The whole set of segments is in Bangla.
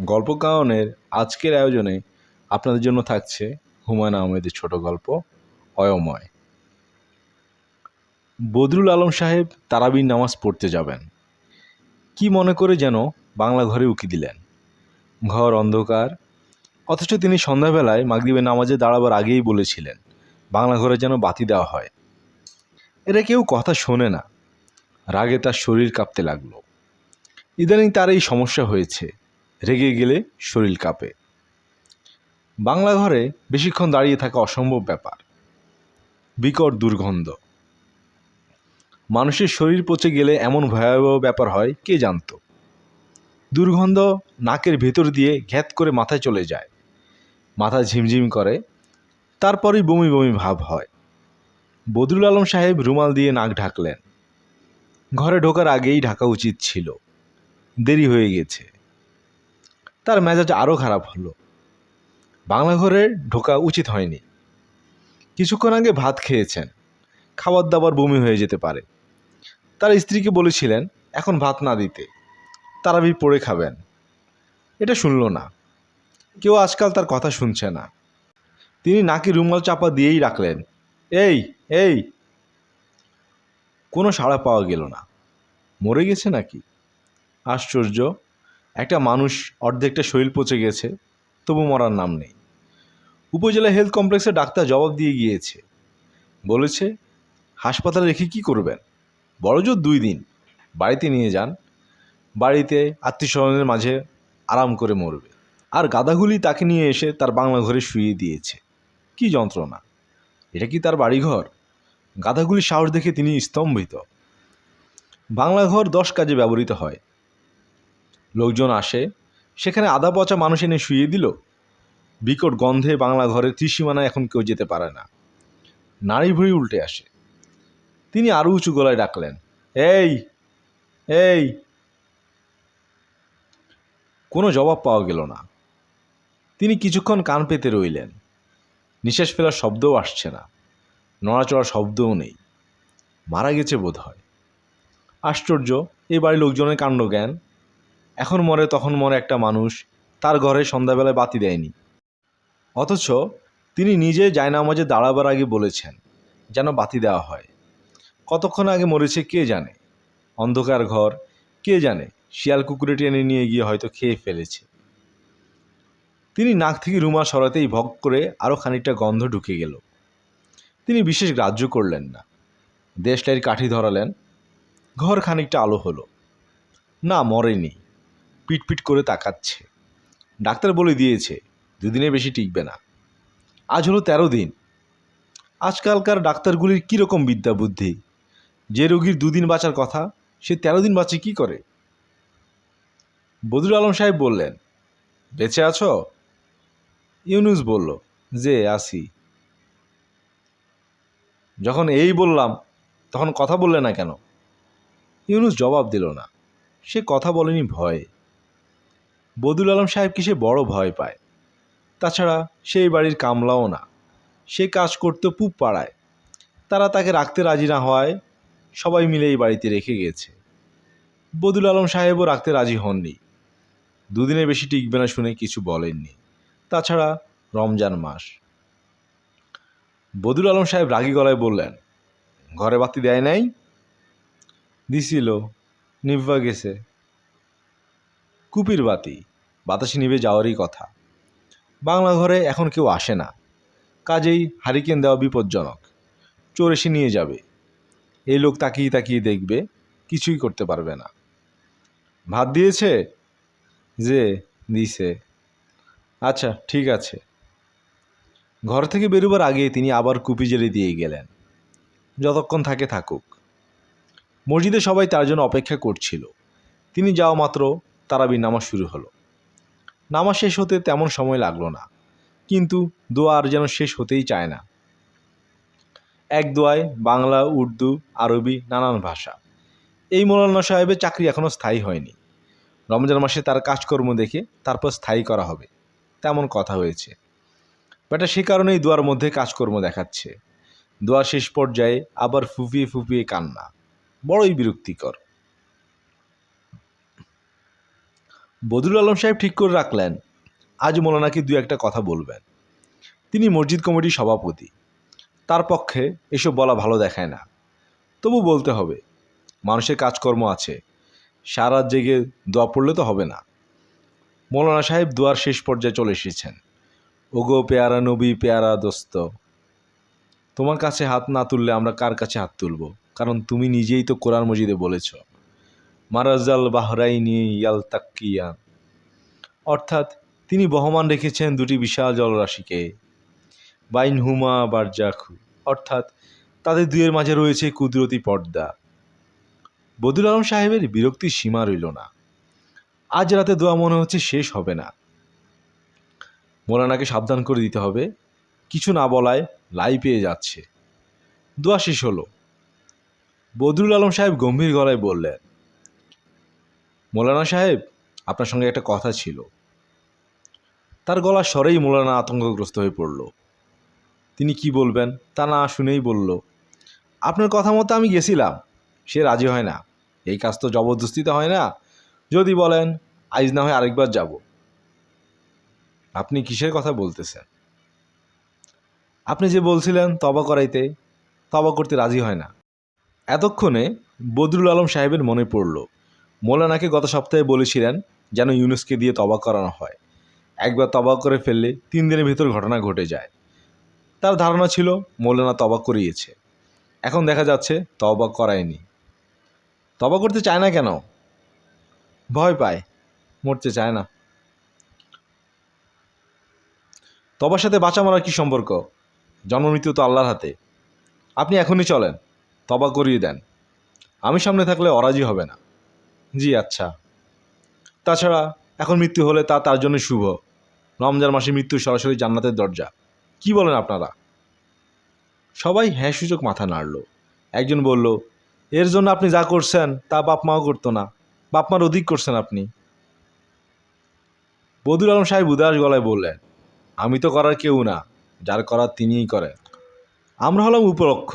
গল্প কারণের আজকের আয়োজনে আপনাদের জন্য থাকছে হুমায়ুন আহমেদের ছোট গল্প, অয়ময়। বদরুল আলম সাহেব তারাবির নামাজ পড়তে যাবেন। কি মনে করে যেন বাংলা ঘরে উকি দিলেন। ঘর অন্ধকার, অথচ তিনি সন্ধ্যাবেলায় মাগরিবের নামাজে দাঁড়াবার আগেই বলেছিলেন, বাংলা ঘরে যেন বাতি দেওয়া হয়। এরা কেউ কথা শোনে না। রাগে তার শরীর কাঁপতে লাগল। ইদানিং তার এই সমস্যা হয়েছে। রেগে গেলে শরীর কাঁপে। বাংলা ঘরে বেশিক্ষণ দাঁড়িয়ে থাকা অসম্ভব ব্যাপার। বিকট দুর্গন্ধ। মানুষের শরীর পচে গেলে এমন ভয়াবহ ব্যাপার হয়, কে জানতো? দুর্গন্ধ নাকের ভেতর দিয়ে ঘ্যাত করে মাথায় চলে যায়। মাথা ঝিমঝিম করে, তারপরেই বমি বমি ভাব হয়। বদরুল আলম সাহেব রুমাল দিয়ে নাক ঢাকলেন। ঘরে ঢোকার আগেই ঢাকা উচিত ছিল। দেরি হয়ে গেছে। তার মেজাজ আরও খারাপ হলো। বাংলা ঘরে ঢোকা উচিত হয়নি। কিছুক্ষণ আগে ভাত খেয়েছেন। খাবার দাবার বমি হয়ে যেতে পারে। তার স্ত্রীকে বলেছিলেন, এখন ভাত না দিতে। তারাবি পড়ে খাবেন। এটা শুনল না। কেউ আজকাল তার কথা শুনছে না। তিনি নাকি রুমাল চাপা দিয়েই রাখলেন, এই এই। কোনো সাড়া পাওয়া গেল না। মরে গেছে নাকি? আশ্চর্য। একটা মানুষ অর্ধেকটা শরীর পচে গেছে, তবু মরার নাম নেই। উপজেলা হেলথ কমপ্লেক্সে ডাক্তার জবাব দিয়ে গিয়েছে। বলেছে, হাসপাতালে রেখে কি করবেন? বড়জোর দুই দিন, বাড়িতে নিয়ে যান। বাড়িতে আত্মীয় স্বজনের মাঝে আরাম করে মরবে। আর গাদাগুলি তাকে নিয়ে এসে তার বাংলা ঘরে শুয়ে দিয়েছে। কি যন্ত্রণা! এটা কি তার বাড়িঘর? গাধাগুলি সাহস দেখে তিনি স্তম্ভিত। বাংলা ঘর দশ কাজে ব্যবহৃত হয়। লোকজন আসে, সেখানে আধা পচা মানুষ এনে শুয়ে দিল। বিকট গন্ধে বাংলা ঘরের ত্রিসীমানায় এখন কেউ যেতে পারে না। নাড়ি ভুড়ি উল্টে আসে। তিনি আরও উঁচু গলায় ডাকলেন, এই এই! কোনো জবাব পাওয়া গেল না। তিনি কিছুক্ষণ কান পেতে রইলেন। নিঃশ্বাস ফেলার শব্দও আসছে না। নড়াচড়া শব্দও নেই। মারা গেছে বোধ হয় আশ্চর্য এই বাড়ির লোকজনের কাণ্ড জ্ঞান। এখন মরে তখন মরে একটা মানুষ তার ঘরে সন্ধ্যাবেলায় বাতি দেয়নি। অথচ তিনি নিজে জায়নামাজে দাঁড়াবার আগে বলেছেন যেন বাতি দেওয়া হয়। কতক্ষণ আগে মরেছে কে জানে? অন্ধকার ঘর, কে জানে? শিয়াল কুকুরে টেনে নিয়ে গিয়ে হয়তো খেয়ে ফেলেছে। তিনি নাক থেকে রুমা সরাতেই ভগ করে আরও খানিকটা গন্ধ ঢুকে গেল। তিনি বিশেষ গ্রাহ্য করলেন না। দেশলাইয়ের কাঠি ধরালেন। ঘর খানিকটা আলো হলো। না, মরেনি। পিটপিট করে তাকাচ্ছে। ডাক্তার বলে দিয়েছে, দুদিনে বেশি টিকবে না। আজ হলো তেরো দিন। আজকালকার ডাক্তারগুলির কীরকম বিদ্যা বুদ্ধি? যে রোগীর দুদিন বাঁচার কথা, সে তেরো দিন বাঁচে কি করে? বদরুল আলম সাহেব বললেন, বেঁচে আছো? ইউনুস বলল, যে আসি যখন এই বললাম, তখন কথা বললে না কেন? ইউনুস জবাব দিল না। সে কথা বলেনি ভয়ে। বদুল আলম সাহেব কি সে বড় ভয় পায়? তাছাড়া সেই বাড়ির কামলাও না। সে কাজ করতো পুব পাড়ায়। তারা তাকে রাখতে রাজি না হওয়ায় সবাই মিলে এই বাড়িতে রেখে গেছে বদুল আলম সাহেবও রাখতে রাজি হননি। দুদিনের বেশি টিকবে না শুনে কিছু বলেননি। তাছাড়া রমজান মাস। বদুল আলম সাহেব রাগি গলায় বললেন, ঘরে বাতি দেয় নাই? দিছিল। নিভবা গেছে। কুপির বাতি, বাতাসে নিভে যাওয়ারই কথা। বাংলা ঘরে এখন কেউ আসে না। কাজেই হারিকেন দেওয়া বিপজ্জনক। চোর এসে নিয়ে যাবে। এই লোক তাকিয়ে তাকিয়ে দেখবে, কিছুই করতে পারবে না। ভাত দিয়েছে? যে, দিছে। আচ্ছা ঠিক আছে। ঘর থেকে বেরোবার আগে তিনি আবার কুপি জেলে দিয়ে গেলেন। যতক্ষণ থাকে থাকুক। মসজিদে সবাই তার জন্য অপেক্ষা করছিল। তিনি যাওয়া মাত্র তারাবির নামাজ শুরু হলো। নামাজ শেষ হতে তেমন সময় লাগল না, কিন্তু দোয়া আর যেন শেষ হতেই চায় না। এক দোয়ায় বাংলা, উর্দু, আরবি, নানান ভাষা। এই মৌলানা সাহেবের চাকরি এখনও স্থায়ী হয়নি। রমজান মাসে তার কাজকর্ম দেখে তারপর স্থায়ী করা হবে, তেমন কথা হয়েছে। বেটা সে কারণেই দোয়ার মধ্যে কাজকর্ম দেখাচ্ছে। দোয়া শেষ পর্যায়ে আবার ফুপিয়ে ফুপিয়ে কান্না, বড়ই বিরক্তিকর। বদরুল আলম সাহেব ঠিক করে রাখলেন। আজ মৌলানাকে দু একটা কথা বলবেন। তিনি মসজিদ কমিটির সভাপতি। তার পক্ষে এসব বলা ভালো দেখায় না। তবু বলতে হবে, মানুষের কাজকর্ম আছে। সারা জেগে দোয়া পড়লে তো হবে না। মৌলানা সাহেব দোয়ার শেষ পর্যায়ে চলে এসেছেন। ওগো পেয়ারা নবী, পেয়ারা দোস্ত, তোমার কাছে হাত না তুললে আমরা কার কাছে হাত তুলব? কারণ তুমি নিজেই তো কোরআন মজিদে বলেছ। মারাজাল বাহরাইনি ইয়াল তাক্কিয়ান অর্থাৎ তিনি বহমান রেখেছেন দুটি বিশাল জলরাশিকে বাইন হুমা বারজাখু। অর্থাৎ তাদের দুয়ের মাঝে রয়েছে কুদরতি পর্দা। বদুল আলম সাহেবের বিরক্তির সীমা রইল না। আজ রাতে দোয়া মনে হচ্ছে শেষ হবে না। মোলানাকে সাবধান করে দিতে হবে। কিছু না বলায় লাই পেয়ে যাচ্ছে। দোয়া শেষ হলো। বদরুল আলম সাহেব গম্ভীর গলায় বললেন মোলানা সাহেব, আপনার সঙ্গে একটা কথা ছিল। তার গলার স্বরেই মৌলানা আতঙ্কগ্রস্ত হয়ে পড়ল। তিনি কি বলবেন তা না শুনেই বলল, আপনার কথা মতো আমি গেছিলাম, সে রাজি হয় না। এই কাজ তো জবরদস্তিতে হয় না। যদি বলেন, আইজ না হয় আরেকবার যাব। আপনি কিসের কথা বলতেছেন? আপনি যে বলছিলেন তবা করাইতে, তবা করতে রাজি হয় না। এতক্ষণে বদরুল আলম সাহেবের মনে পড়ল মৌলানাকে গত সপ্তাহে বলেছিলেন যেন ইউনুসকে দিয়ে তবা করানো হয়। একবার তবা করে ফেললে তিন দিনের ভিতর ঘটনা ঘটে যায়। তার ধারণা ছিল মৌলানা তবা করিয়েছে। এখন দেখা যাচ্ছে তবা করায়নি। তবা করতে চায় না কেন? ভয় পায়, মরতে চায় না। তবার সাথে বাঁচা মারার কী সম্পর্ক? জন্মমৃত্যু তো আল্লাহর হাতে। আপনি এখনই চলেন, তবা করিয়ে দেন। আমি সামনে থাকলে অরাজি হবে না। জি আচ্ছা। তাছাড়া এখন মৃত্যু হলে তা তার জন্য শুভ। রমজান মাসে মৃত্যু সরাসরি জান্নাতের দরজা। কি বলেন আপনারা? সবাই হ্যাঁ সূচক মাথা নাড়ল। একজন বলল, এর জন্য আপনি যা করছেন, তা বাপ মাও করতো না। বাপ মার অধিক করছেন আপনি। বদুল আলম সাহেব উদাস গলায় বললেন, আমি তো করার কেউ না। যার করার তিনিই করেন। আমরা হলাম উপলক্ষ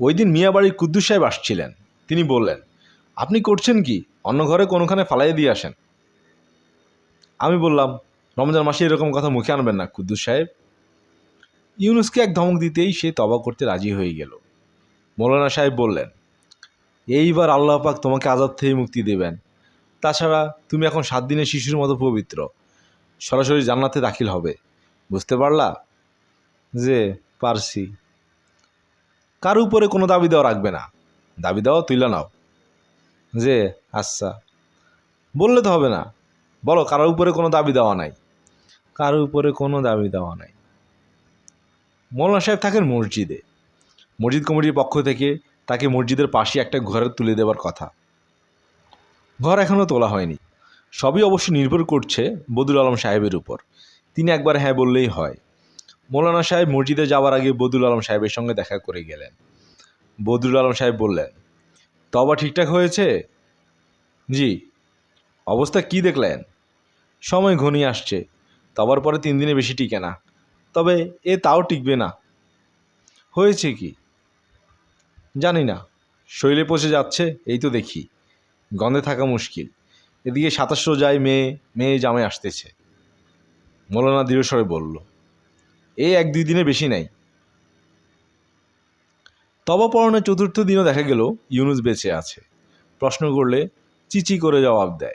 ওই দিন মিয়াবাড়ির কুদ্দুস সাহেব আসছিলেন। তিনি বললেন, আপনি করছেন কি? অন্য ঘরে কোনোখানে ফালাই দিয়ে আসেন। আমি বললাম, রমজান মাসে এরকম কথা মুখে আনবেন না, কুদ্দুস সাহেব। ইউনুসকে এক ধমক দিতেই সে তবা করতে রাজি হয়ে গেল। মৌলানা সাহেব বললেন, এইবার আল্লাহ পাক তোমাকে আজাদ থেকে মুক্তি দেবেন। তাছাড়া তুমি এখন সাত দিনের শিশুর মতো পবিত্র। সরাসরি জান্নাতে দাখিল হবে। বুঝতে পারলা যে পারছি। কার উপরে কোনো দাবি দেওয়া রাখবে না। দাবি দেওয়া তুইলা নাও। যে আচ্ছা। বললে তো হবে না। বলো, কারোর উপরে কোনো দাবি দেওয়া নাই। কারোর উপরে কোনো দাবি দেওয়া নাই। মৌলানা সাহেব থাকেন মসজিদে। মসজিদ কমিটির পক্ষ থেকে তাকে মসজিদের পাশে একটা ঘরে তুলে দেওয়ার কথা। ঘর এখনও তোলা হয়নি। সবই অবশ্য নির্ভর করছে বদুল আলম সাহেবের উপর। তিনি একবার হ্যাঁ বললেই হয়। মৌলানা সাহেব মসজিদে যাওয়ার আগে বদুল আলম সাহেবের সঙ্গে দেখা করে গেলেন। বদরুল আলম সাহেব বললেন তবা ঠিকঠাক হয়েছে? জি। অবস্থা কি দেখলেন? সময় ঘনিয়ে আসছে। তবার পরে তিন দিনে বেশি টিকে না। তবে এ তাও টিকবে না। হয়েছে কি? জানি না। শৈলে পচে যাচ্ছে, এই তো দেখি। গন্ধে থাকা মুশকিল। এদিকে সাতাশ রোজায় মেয়ে মেয়ে জামে আসতেছে। মৌলানা দৃঢ়স্বরে বলল এই এক দুই দিনে বেশি নাই। তবপরণের চতুর্থ দিনও দেখা গেল, ইউনুস বেঁচে আছে। প্রশ্ন করলে চিচি করে জবাব দেয়।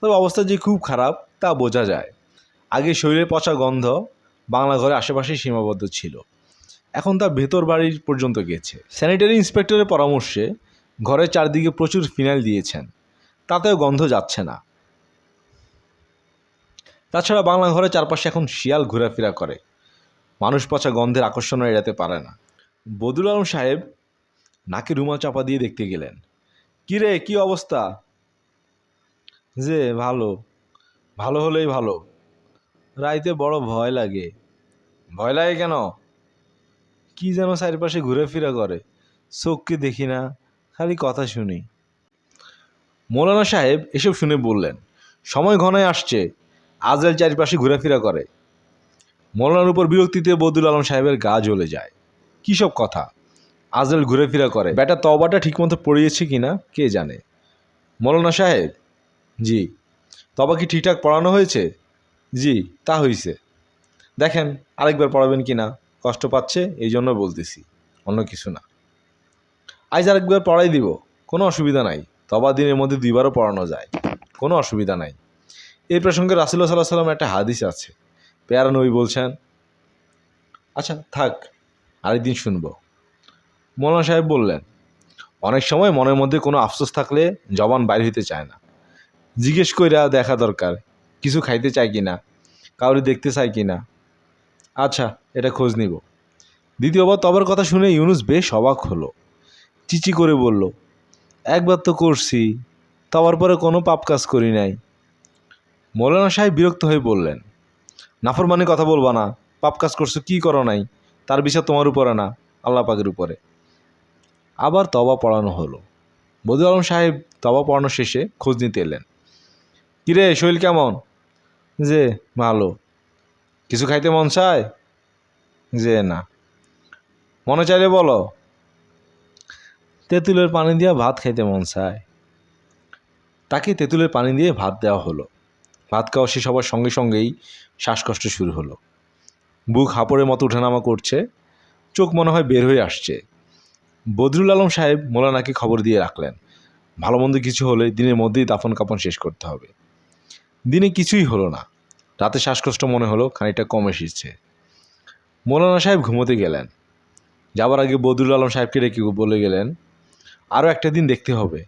তবে অবস্থা যে খুব খারাপ, তা বোঝা যায়। আগে শরীরে পচা গন্ধ বাংলা ঘরে আশেপাশে সীমাবদ্ধ ছিল। এখন তা ভেতর বাড়ির পর্যন্ত গেছে। স্যানিটারি ইন্সপেক্টরের পরামর্শে ঘরের চারদিকে প্রচুর ফিনাইল দিয়েছেন। তাতেও গন্ধ যাচ্ছে না। তাছাড়া বাংলা ঘরের চারপাশে এখন শিয়াল ঘোরাফেরা করে। মানুষ পচা গন্ধের আকর্ষণ এড়াতে পারে না। বদুল আলম সাহেব নাকে রুমাল চাপা দিয়ে দেখতে গেলেন। কি রে, কি অবস্থা? যে ভালো ভালো হলেই ভালো। রাইতে বড় ভয় লাগে। ভয় লাগে কেন? কি যেন চারিপাশে ঘুরে ফিরা করে। চোখকে দেখি না, খালি কথা শুনি। মৌলানা সাহেব এসব শুনে বললেন, সময় ঘনায় আসছে, আজরাইল চারিপাশে ঘোরাফেরা করে। মৌলানার উপর বিরক্তিতে বদুল আলম সাহেবের গা জ্বলে যায়। কী সব কথা? আজরাইল ঘুরেফেরা করে? ব্যাটা তবাটা ঠিকমতো পড়িয়েছে কি না কে জানে? মৌলানা সাহেব জি। তবা কি ঠিকঠাক পড়ানো হয়েছে? জি, তা হয়েছে দেখেন, আরেকবার পড়াবেন কি না কষ্ট পাচ্ছে এই জন্য বলতেছি, অন্য কিছু না। আজ আরেকবার পড়াই দিব, কোনো অসুবিধা নাই। তবা দিনের মধ্যে দুইবারও পড়ানো যায়, কোনো অসুবিধা নাই। এই প্রসঙ্গে রাসুল্লাহ সাল্লাহ সাল্লাম একটা হাদিস আছে। পেয়ারা নবী বলছেন আচ্ছা থাক, আরেকদিন শুনব। মৌলানা সাহেব বললেন, অনেক সময় মনের মধ্যে কোনো আফসোস থাকলে জবান বাইর হইতে চায় না। জিজ্ঞেস কইরা দেখা দরকার, কিছু খাইতে চায় কি না কাউরি দেখতে চায় কি না আচ্ছা এটা খোঁজ নিব। দ্বিতীয়বার তবার কথা শুনে ইউনুস বেশ অবাক হলো। চিচি করে বলল, একবার তো করছি তবার পরে কোনো পাপ কাজ করি নাই। মৌলানা সাহেব বিরক্ত হয়ে বললেন, নাফরমানি কথা বলবা না, পাপ কাজ করছ, কী করো নাই? তার বিষয় তোমার উপরে না, আল্লাহ পাকের উপরে। আবার তবা পড়ানো হলো। বদু আলম সাহেব তবা পড়ানো শেষে খোঁজ নিতে এলেন। কিরে শৈল কেমন? যে, ভালো। কিছু খাইতে মন চায়? যে, না। মনে চাইলে বলো। তেঁতুলের পানি দিয়ে ভাত খাইতে মন চায়। তাকে তেঁতুলের পানি দিয়ে ভাত দেওয়া হলো। ভাত খাওয়া শেষ হবার সঙ্গে সঙ্গেই শ্বাসকষ্ট শুরু হলো। বুক হাঁপড়ের মতো উঠানামা করছে। চোখ মনে হয় বের হয়ে আসছে। বদরুল আলম সাহেব মোলানাকে খবর দিয়ে রাখলেন। ভালো মন্দ কিছু হলে দিনের মধ্যেই দাফন কাপন শেষ করতে হবে। দিনে কিছুই হলো না। রাতে শ্বাসকষ্ট মনে হলো, খানিকটা কম এসেছে। মৌলানা সাহেব ঘুমোতে গেলেন। যাবার আগে বদরুল আলম সাহেবকে ডেকে বলে গেলেন আরও একটা দিন দেখতে হবে।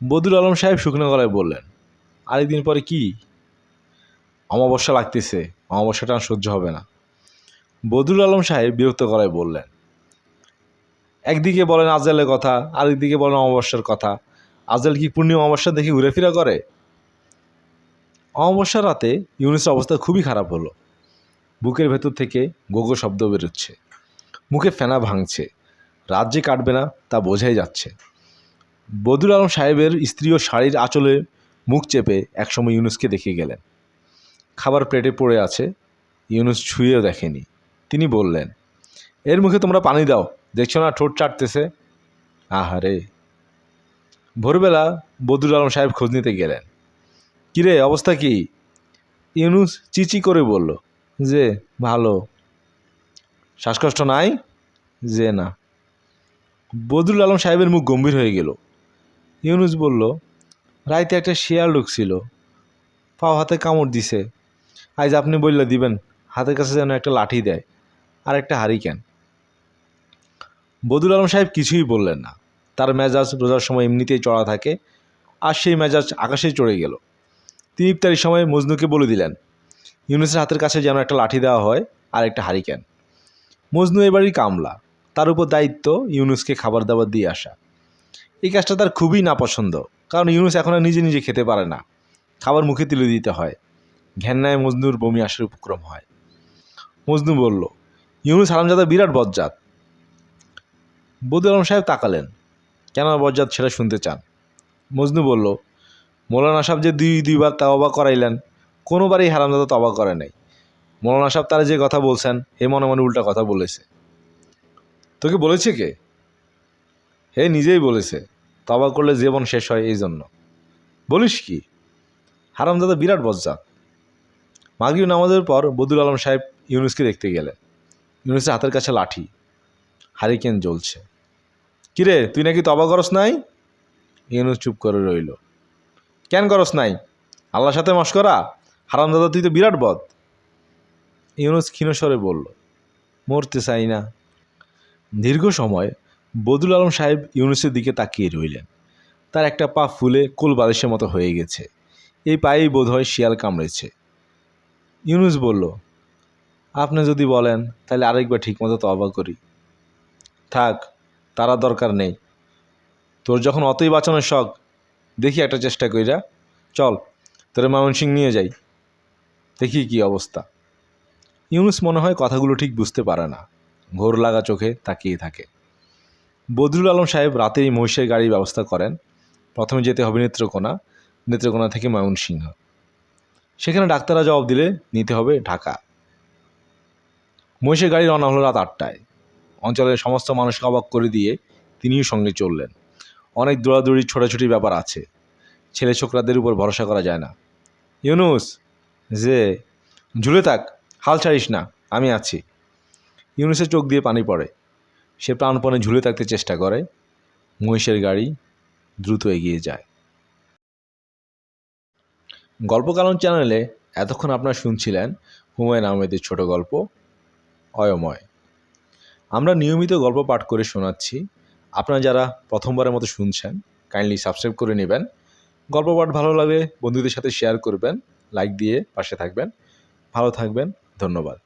বদরুল আলম সাহেব শুকনো গলায় বললেন আরেকদিন পরে কি? অমাবস্যা লাগতেছে। অমাবস্যাটা সহ্য হবে না। বদরুল আলম সাহেব বিরক্ত গলায় বললেন, একদিকে বলেন আজালের কথা, আরেকদিকে বলেন অমাবস্যার কথা। আজাল কি পূর্ণিমা অমাবস্যা দেখে ঘুরেফেরা করে? অমাবস্যার রাতে ইউনুসের অবস্থা খুবই খারাপ হলো। বুকের ভেতর থেকে গোগো শব্দ বেরোচ্ছে। মুখে ফেনা ভাঙছে। রাত যে কাটবে না তা বোঝাই যাচ্ছে। বদুল আলম সাহেবের স্ত্রী ও শাড়ির আঁচলে মুখ চেপে একসময় ইউনুসকে দেখে গেলেন। খাবার প্লেটে পড়ে আছে, ইউনুস ছুঁয়েও দেখেনি। তিনি বললেন, এর মুখে তোমরা পানি দাও, দেখছ না ঠোঁট চাটতেছে? আহারে! ভোরবেলা বদুল আলম সাহেব খোঁজ নিতে গেলেন। কিরে, অবস্থা কি? ইউনুস চিচি করে বলল, যে ভালো। শ্বাসকষ্ট নাই? যে না। বদরুল আলম সাহেবের মুখ গম্ভীর হয়ে গেল। ইউনুস বলল, রাইতে একটা শিয়াল ঢুকছিল। পাও হাতে কামড় দিছে। আজ আপনি বললে দিবেন, হাতের কাছে যেন একটা লাঠি দেয় আর একটা হারিকেন। বদুল আলম সাহেব কিছুই বললেন না। তার মেজাজ রোজার সময় এমনিতেই চড়া থাকে, আর সেই মেজাজ আকাশেই চড়ে গেল। তিনি ইফতারির সময় মজনুকে বলে দিলেন, ইউনুসের হাতের কাছে যেন একটা লাঠি দেওয়া হয় আর একটা হারিকেন। মজনু এবারই কামলা, তার উপর দায়িত্ব ইউনুসকে খাবার দাবার দিয়ে আসা। এই কাজটা তার খুবই নাপছন্দ, কারণ ইউনুস এখন আর নিজে নিজে খেতে পারে না। খাবার মুখে তুলে দিতে হয়, ঘেন্নায় মজনুর বমি আসার উপক্রম হয়। মজনু বলল, ইউনুস হারামজাদা বিরাট বজ্জাত। বদুল আলম সাহেব তাকালেন, কেন বজ্জাত সেটা শুনতে চান? মজনু বলল মৌলানা সাহেব যে দুই দুইবার তবা করাইলেন, কোনোবারই হারামজাদা তবা করে নাই। মৌলানা সাহেব তারা যে কথা বলছেন হে মনে মনে উল্টা কথা বলেছে। তোকে বলেছে কে? হে নিজেই বলেছে তবা করলে জীবন শেষ হয় এই জন্য বলিস কি? হারামদাদা বিরাট বজ্জাত। মাগরিব নামাজের পর বদুল আলম সাহেব ইউনুসকে দেখতে গেলেন। ইউনুসের হাতের কাছে লাঠি, হারিকেন জ্বলছে। কিরে, তুই নাকি তবা করস নাই? ইউনুস চুপ করে রইল। কেন করস নাই? আল্লাহর সাথে মস্করা হারামদাদা তুই তো বিরাট বদ। ইউনুস ক্ষীণস্বরে বলল, মরতে চাই না। দীর্ঘ সময় বদুল আলম সাহেব ইউনুসের দিকে তাকিয়ে রইলেন। তার একটা পা ফুলে কোল বালিশের মতো হয়ে গেছে। এই পায়েই বোধহয় শিয়াল কামড়েছে। ইউনুস বলল, আপনি যদি বলেন, তাহলে আরেকবার ঠিকমতো তবা করি। থাক, তারা দরকার নেই। তোর যখন অতই বাঁচানোর শখ দেখি একটা চেষ্টা কইরা। চল, তোরে ময়মনসিং নিয়ে যাই। দেখি কি অবস্থা। ইউনুস মনে হয় কথাগুলো ঠিক বুঝতে পারে না। ঘোর লাগা চোখে তাকিয়ে থাকে। বদরুল আলম সাহেব রাতেই মহিষের গাড়ির ব্যবস্থা করেন। প্রথমে যেতে হবে নেত্রকোনা নেত্রকোনা থেকে ময়মনসিংহ। সেখানে ডাক্তাররা জবাব দিলে নিতে হবে ঢাকা। মহিষের গাড়ি রওনা হলো রাত আটটায়। অঞ্চলের সমস্ত মানুষকে অবাক করে দিয়ে তিনিও সঙ্গে চললেন। অনেক দৌড়াদৌড়ি ছোটাছুটির ব্যাপার আছে। ছেলে ছোকরাদের উপর ভরসা করা যায় না। ইউনুস, যে, ঝুলে থাক, হাল ছাড়িস না, আমি আছি। ইউনুসের চোখ দিয়ে পানি পড়ে। সে প্রাণপণে ঝুলে থাকতে চেষ্টা করে। মহিষের গাড়ি দ্রুত এগিয়ে যায়। গল্পকালন চ্যানেলে এতক্ষণ আপনারা শুনছিলেন হুমায়ুন আহমেদের ছোট গল্প, অয়ময়। আমরা নিয়মিত গল্প পাঠ করে শোনাচ্ছি। আপনারা যারা প্রথমবারের মতো শুনছেন কাইন্ডলি সাবস্ক্রাইব করে নেবেন। গল্প পাঠ ভালো লাগে, বন্ধুদের সাথে শেয়ার করবেন লাইক দিয়ে পাশে থাকবেন। ভালো থাকবেন, ধন্যবাদ।